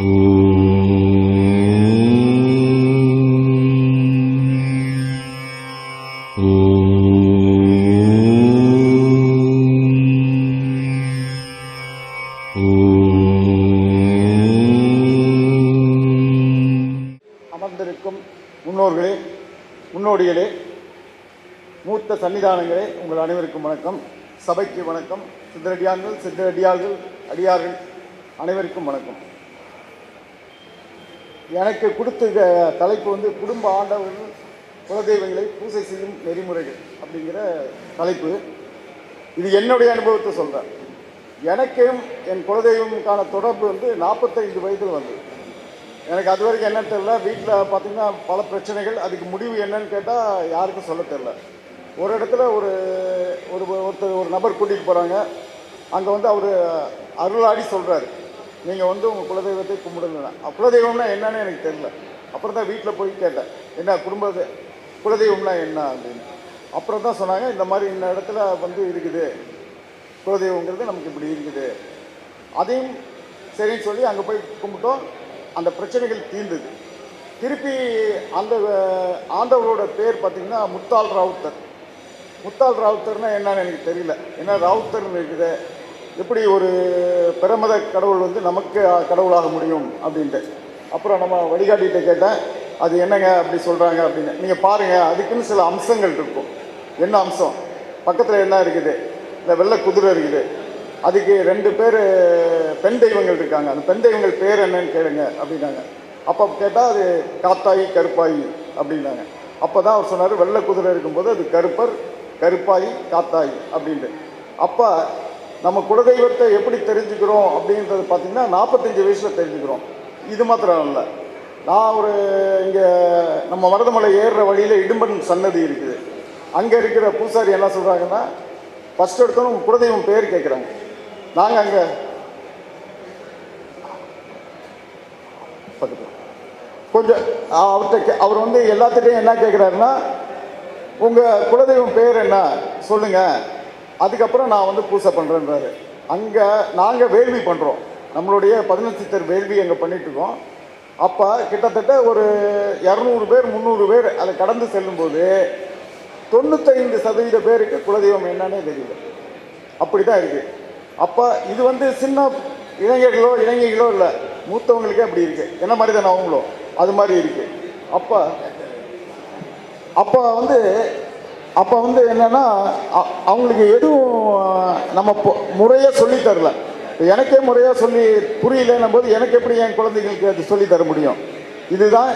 அமர்ந்திருக்கும் முன்னோர்களே முன்னோடிகளே மூத்த சன்னிதானங்களே உங்கள் அனைவருக்கும் வணக்கம். சபைக்கு வணக்கம். சித்தரடியார்கள் சித்தரடியார்கள் அடியார்கள் அனைவருக்கும் வணக்கம். எனக்கு கொடுத்த தலைப்பு வந்து குடும்ப ஆண்டவர்கள் குலதெய்வங்களை பூசை செய்யும் நெறிமுறைகள் அப்படிங்கிற தலைப்பு. இது என்னுடைய அனுபவத்தை சொல்கிறேன் எனக்கும் என் குலதெய்வமுக்கான தொடர்பு வந்து நாற்பத்தைந்து வயதில் வந்தது. எனக்கு அது வரைக்கும் என்னன்னு தெரில வீட்டில் பார்த்திங்கன்னா பல பிரச்சனைகள். அதுக்கு முடிவு என்னன்னு கேட்டால் யாருக்கும் சொல்ல தெரில ஒரு இடத்துல ஒரு ஒரு ஒருத்தர் ஒரு நபர் கூட்டிகிட்டு போகிறாங்க அங்கே வந்து அவர் அருளாடி சொல்கிறாரு நீங்கள் வந்து உங்கள் குலதெய்வத்தை கும்பிடுங்க குலதெய்வம்னா என்னன்னு எனக்கு தெரியல. அப்புறம் தான் வீட்டில் போய் கேட்டேன். என்ன குடும்ப குலதெய்வம்னா என்ன அப்படின்னு. அப்புறம் தான் சொன்னாங்க இந்த மாதிரி இந்த இடத்துல வந்து இருக்குது. குலதெய்வங்கிறது நமக்கு இப்படி இருக்குது. அதையும் சரின்னு சொல்லி அங்கே போய் கும்பிட்டோம். அந்த பிரச்சனைகள் தீர்ந்தது. திருப்பி அந்த ஆண்டவரோட பேர் பார்த்திங்கன்னா முத்தால் ராவுத்தர். முத்தால் ராவுத்தர்னா என்னன்னு எனக்கு தெரியல. ஏன்னா ராவுத்தர்னு இருக்குது. எப்படி ஒரு பிரமத கடவுள் வந்து நமக்கு கடவுளாக முடியும் அப்படின்ட்டு. அப்புறம் நம்ம வழிகாட்டிகிட்ட கேட்டேன் அது என்னங்க அப்படி சொல்கிறாங்க அப்படின்னு. நீங்கள் பாருங்கள் அதுக்குன்னு சில அம்சங்கள் இருக்கும். என்ன அம்சம்? பக்கத்தில் என்ன இருக்குது? இந்த வெள்ளை குதிரை இருக்குது. அதுக்கு ரெண்டு பேர் பெண் தெய்வங்கள் இருக்காங்க. அந்த பெண் தெய்வங்கள் பேர் என்னன்னு கேளுங்க அப்படின்னாங்க. அப்போ கேட்டால் அது காத்தாயி கருப்பாயி அப்படின்னாங்க. அப்போ தான் அவர் சொன்னார் வெள்ளை குதிரை இருக்கும்போது அது கருப்பர் கருப்பாயி காத்தாயி அப்படின்ட்டு. அப்போ நம்ம குலதெய்வத்தை எப்படி தெரிஞ்சுக்கிறோம் அப்படின்றது பார்த்திங்கன்னா நாற்பத்தஞ்சு வயசில் தெரிஞ்சுக்கிறோம். இது மாத்திரம் இல்லை. நான் ஒரு இங்கே நம்ம மருதமலை ஏறுற வழியில் இடும்பன் சன்னதி இருக்குது. அங்கே இருக்கிற பூசாரி என்ன சொல்கிறாங்கன்னா ஃபஸ்ட் எடுத்தோன்னு உங்கள் குலதெய்வம் பேர் கேட்குறாங்க நாங்கள் அங்கே பக்கத்தில். கொஞ்சம் அவர்கிட்ட கே- அவர் வந்து எல்லாத்துட்டையும் என்ன கேட்குறாருன்னா உங்கள் குலதெய்வம் பேர் என்ன? சொல்லுங்கள் அதுக்கப்புறம் நான் வந்து பூசை பண்ணுறேன்றாரு அங்கே நாங்கள் வேள்வி பண்ணுறோம் நம்மளுடைய பதினஞ்சு சித்தர் வேள்வி அங்கே பண்ணிட்டுருக்கோம் அப்போ கிட்டத்தட்ட ஒரு இரநூறு பேர் முந்நூறு பேர் அதை கடந்து செல்லும்போது தொண்ணூத்தைந்து சதவீத பேருக்கு குலதெய்வம் என்னன்னே தெரியல. அப்படி தான் இருக்குது அப்போ இது வந்து சின்ன இளைஞர்களோ இளைஞர்களோ இல்லை மூத்தவங்களுக்கே அப்படி இருக்குது என்ன மாதிரி தானே அவங்களும்? அது மாதிரி இருக்குது அப்போ அப்போ வந்து அப்போ வந்து என்னென்னா அவங்களுக்கு எதுவும் நம்ம முறையாக சொல்லித்தரல எனக்கே முறையாக சொல்லி புரியலன்னும் போது எனக்கு எப்படி என் குழந்தைகளுக்கு அது சொல்லித் தர முடியும்? இதுதான்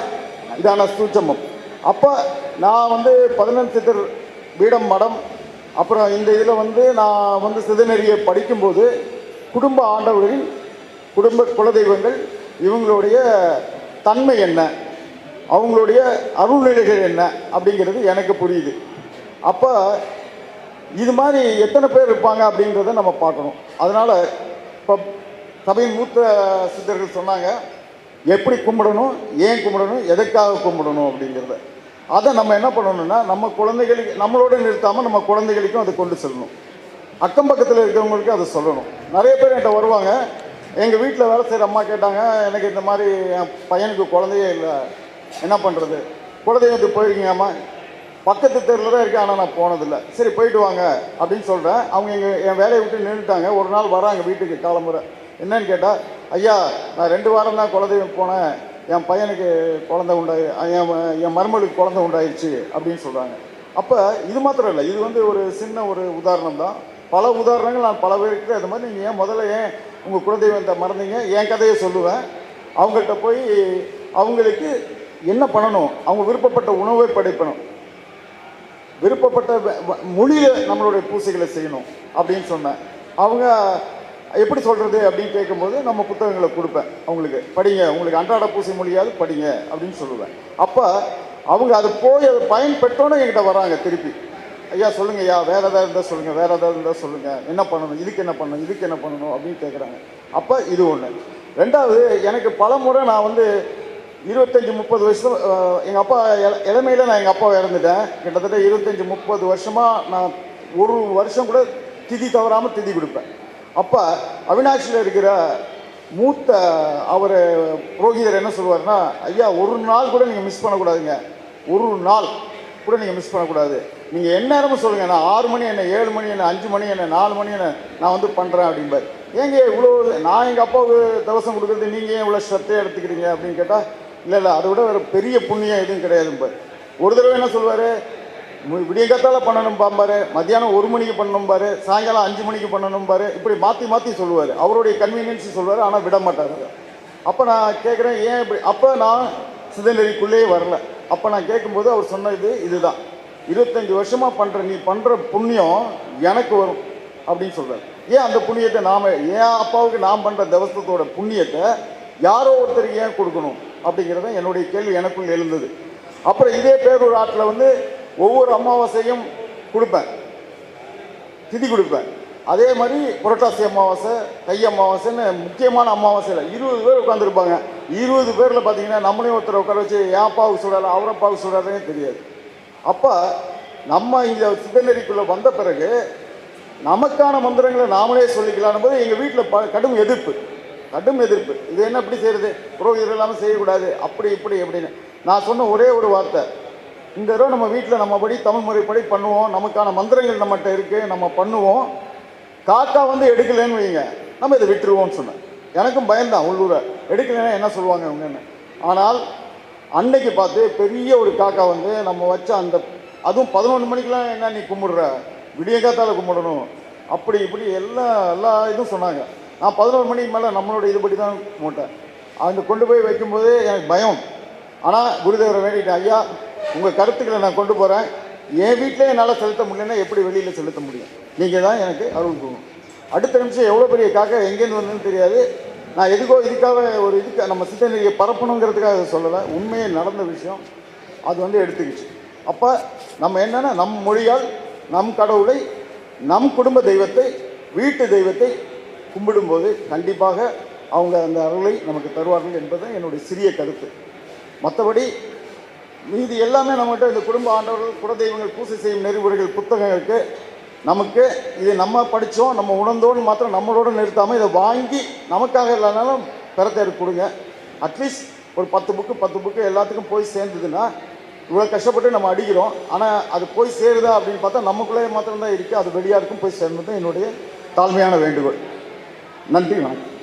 இதான சூட்சமம் அப்போ நான் வந்து பதினஞ்சு சித்தர் பீடம் மடம் அப்புறம் இந்த இதில் வந்து நான் வந்து சிதநெறியை படிக்கும்போது குடும்ப ஆண்டவர்களின் குடும்ப குலதெய்வங்கள் இவங்களுடைய தன்மை என்ன? அவங்களுடைய அருள்நிலைகள் என்ன? அப்படிங்கிறது எனக்கு புரியுது. அப்போ இது மாதிரி எத்தனை பேர் இருப்பாங்க அப்படின்றத நம்ம பார்க்கணும். அதனால் இப்போ சபையின் மூத்த சித்தர்கள் சொன்னாங்க எப்படி கும்பிடணும் ஏன் கும்பிடணும் எதற்காக கும்பிடணும்? அப்படிங்கிறத. அதை நம்ம என்ன பண்ணணும்னா நம்ம குழந்தைகளுக்கு நம்மளோட நிறுத்தாமல் நம்ம குழந்தைகளுக்கும் அதை கொண்டு செல்லணும். அக்கம் பக்கத்தில் இருக்கிறவங்களுக்கு அதை சொல்லணும். நிறைய பேர் என்கிட்ட வருவாங்க எங்கள் வீட்டில் வேலை செய்கிற அம்மா கேட்டாங்க எனக்கு இந்த மாதிரி என் பையனுக்கு குழந்தையே இல்லை என்ன பண்ணுறது குலதெய்வத்துக்கு போயிருக்கீங்கம்மா பக்கத்து தெருவில் தான் இருக்கேன் ஆனால் நான் போனதில்லை. சரி போயிட்டு வாங்க அப்படின்னு சொல்கிறேன் அவங்க எங்கள் என் வேலையை விட்டு நின்றுட்டாங்க. ஒரு நாள் வராங்க வீட்டுக்கு காலம்புரை என்னன்னு கேட்டால் ஐயா நான் ரெண்டு வாரம் தான் குலதெய்வம் போனேன். என் பையனுக்கு குழந்தை உண்டாயி என் என் மருமகளுக்கு குழந்தை உண்டாயிடுச்சு அப்படின்னு சொல்கிறாங்க அப்போ இது மாத்திரம் இல்லை இது வந்து ஒரு சின்ன ஒரு உதாரணம் தான். பல உதாரணங்கள் நான் பல பேருக்கு அது மாதிரி நீங்கள் ஏன் முதல்ல ஏன் உங்கள் குலதெய்வத்தை மறந்தீங்க? என் கதையை சொல்லுவேன். அவங்கள்ட்ட போய் அவங்களுக்கு என்ன பண்ணணும்? அவங்க விருப்பப்பட்ட உணவை படைக்கணும். விருப்பப்பட்ட மொழியில் நம்மளுடைய பூசைகளை செய்யணும் அப்படின்னு சொன்னேன். அவங்க எப்படி சொல்கிறது அப்படின்னு கேட்கும்போது நம்ம புத்தகங்களை கொடுப்பேன். அவங்களுக்கு படிங்க உங்களுக்கு அன்றாட பூசை மொழியாவது படிங்க அப்படின்னு சொல்லுவேன். அப்போ அவங்க அது போய் அது பயன்பெற்றோன்னு என்கிட்ட வராங்க திருப்பி. ஐயா சொல்லுங்க ஐயா வேறு ஏதாவது இருந்தால் சொல்லுங்கள் வேறு ஏதாவது இருந்தால் சொல்லுங்கள் என்ன பண்ணணும் இதுக்கு என்ன பண்ணணும் இதுக்கு என்ன பண்ணணும் அப்படின்னு கேட்குறாங்க அப்போ இது ஒன்று ரெண்டாவது எனக்கு பல முறை நான் வந்து இருபத்தஞ்சி முப்பது வயசு எங்கள் அப்பா இளமையில் இளமையில நான் எங்கள் அப்பாவை இறந்துட்டேன். கிட்டத்தட்ட இருபத்தஞ்சி முப்பது வருஷமாக நான் ஒரு வருஷம் கூட திதி தவறாமல் திதி கொடுப்பேன். அப்போ அவினாசியில் இருக்கிற மூத்த அவர் புரோகிதர் என்ன சொல்லுவார்னா ஐயா ஒரு நாள் கூட நீங்கள் மிஸ் பண்ணக்கூடாதுங்க. ஒரு நாள் கூட நீங்கள் மிஸ் பண்ணக்கூடாது. நீங்கள் என்ன நேரமும் சொல்லுங்கள் நான் ஆறு மணி என்ன ஏழு மணி என்ன அஞ்சு மணி என்ன நாலு மணி என்ன நான் வந்து பண்ணுறேன் அப்படிம்பார். ஏங்க இவ்வளோ நான் எங்கள் அப்பாவுக்கு தவசம் கொடுக்குறது நீங்கள் ஏன் இவ்வளோ ஸ்ரத்தையாக எடுத்துக்கிறீங்க? அப்படின்னு கேட்டால் இல்லை இல்லை அதை விட ஒரு பெரிய புண்ணியம் எதுவும் கிடையாதும்பார் ஒரு தடவை என்ன சொல்லுவார் விடியங்காத்தால பண்ணணும் பாம்பாரு மத்தியானம் ஒரு மணிக்கு பண்ணணும் பாரு சாயங்காலம் அஞ்சு மணிக்கு பண்ணணும் பாரு இப்படி மாற்றி மாற்றி சொல்லுவார். அவருடைய கன்வீனியன்ஸ் சொல்லுவார் ஆனால் விட மாட்டார். அப்போ நான் கேட்குறேன் ஏன் இப்படி? அப்போ நான் சிதநெறிக்குள்ளேயே வரல. அப்போ நான் கேட்கும்போது அவர் சொன்னது இதுதான். இருபத்தஞ்சி வருஷமாக பண்ணுற நீ பண்ணுற புண்ணியம் எனக்கு வரும் அப்படின்னு சொல்கிறார் ஏன் அந்த புண்ணியத்தை நாம் ஏன் அப்பாவுக்கு நான் பண்ணுற தவசத்தோட புண்ணியத்தை யாரோ ஒருத்தருக்கு ஏன் கொடுக்கணும்? அப்படிங்கிறத என்னுடைய கேள்வி எனக்குள் எழுந்தது. அப்புறம் இதே பேரூர் ஆற்றில் வந்து ஒவ்வொரு அமாவாசையும் கொடுப்பேன். திதி கொடுப்பேன். அதே மாதிரி புரட்டாசி அமாவாசை கை அமாவாசைன்னு முக்கியமான அமாவாசையில் இருபது பேர் உட்காந்துருப்பாங்க இருபது பேரில் பார்த்தீங்கன்னா நம்மளையும் ஒருத்தரை உட்கார வச்சு ஏன் அப்பாவுக்கு சொல்கிறாரு அவரை அப்பாவுக்கு சொல்கிறாருன்னே தெரியாது. அப்போ நம்ம இந்த சித்தநெறிக்குள்ளே வந்த பிறகு நமக்கான மந்திரங்களை நாமளே சொல்லிக்கலான்னு போது எங்கள் வீட்டில் ப கடும் எதிர்ப்பு. கடும் எதிர்ப்பு. இது என்ன இப்படி செய்கிறது புரோகிதர் இல்லாமல் செய்யக்கூடாது. அப்படி இப்படி எப்படின்னு. நான் சொன்ன ஒரே ஒரு வார்த்தை. இந்த தடவை நம்ம வீட்டில் நம்ம படி தமிழ் முறைப்படி பண்ணுவோம். நமக்கான மந்திரங்கள் நம்மகிட்ட இருக்குது நம்ம பண்ணுவோம். காக்கா வந்து எடுக்கலைன்னு வைங்க. நம்ம இதை விட்டுருவோம்னு சொன்னேன். எனக்கும் பயந்தான் உள்ளூரை. எடுக்கலைன்னா என்ன சொல்லுவாங்க இவங்கன்னு. ஆனால் அன்னைக்கு பார்த்து பெரிய ஒரு காக்கா வந்து நம்ம வச்ச அந்த அதுவும் பதினொன்று மணிக்கெலாம் என்ன நீ கும்பிடுற? விடிய காத்தால் கும்பிடணும். அப்படி இப்படி எல்லா எல்லா இதுவும் சொன்னாங்க. நான் பதினோரு மணிக்கு மேலே நம்மளோட இதுபடி தான் மூட்டேன் அந்த கொண்டு போய் வைக்கும்போது எனக்கு பயம். ஆனால் குருதேவரை வேண்டிட்டேன் ஐயா உங்கள் கருத்துக்களை நான் கொண்டு போகிறேன் என் வீட்டிலே என்னால் செலுத்த முடியலன்னா எப்படி வெளியில் செலுத்த முடியும்? நீங்கள் தான் எனக்கு அருள் கொடுக்கணும் அடுத்த நிமிஷம் எவ்வளோ பெரிய காக்கா எங்கேருந்து வந்ததுன்னு தெரியாது. நான் எதுக்கோ இதுக்காக ஒரு இதுக்கு நம்ம சித்தநெறியை பரப்பணுங்கிறதுக்காக சொல்லலை. உண்மையே நடந்த விஷயம். அது வந்து எடுத்துக்கிச்சு. அப்போ நம்ம என்னென்னா நம் மொழியால் நம் கடவுளை நம் குடும்ப தெய்வத்தை வீட்டு தெய்வத்தை கும்பிடும்போது கண்டிப்பாக அவங்க அந்த அருளை நமக்கு தருவார்கள் என்பது என்னுடைய சிறிய கருத்து. மற்றபடி மீதி எல்லாமே நம்மகிட்ட இந்த குடும்ப ஆண்டவர்கள் குலதெய்வங்கள் பூசை செய்யும் நெறிமுறைகள் புத்தகங்களுக்கு நமக்கு இது நம்ம படித்தோம் நம்ம உணர்ந்தோன்னு மாத்திரம் நம்மளோட நிறுத்தாமல் இதை வாங்கி நமக்காக இல்லைனாலும் பெறத்தேர் கொடுங்க. அட்லீஸ்ட் ஒரு பத்து புக்கு பத்து புக்கு எல்லாத்துக்கும் போய் சேர்ந்ததுன்னா இவ்வளோ கஷ்டப்பட்டு நம்ம அடிக்கிறோம். ஆனால் அது போய் சேருதா அப்படின்னு பார்த்தா நமக்குள்ளே மாத்திரம்தான் இருக்குது அது வெளியாருக்கும் போய் சேர்ந்தது என்னுடைய தாழ்மையான வேண்டுகோள். நன்றி வணக்கம்.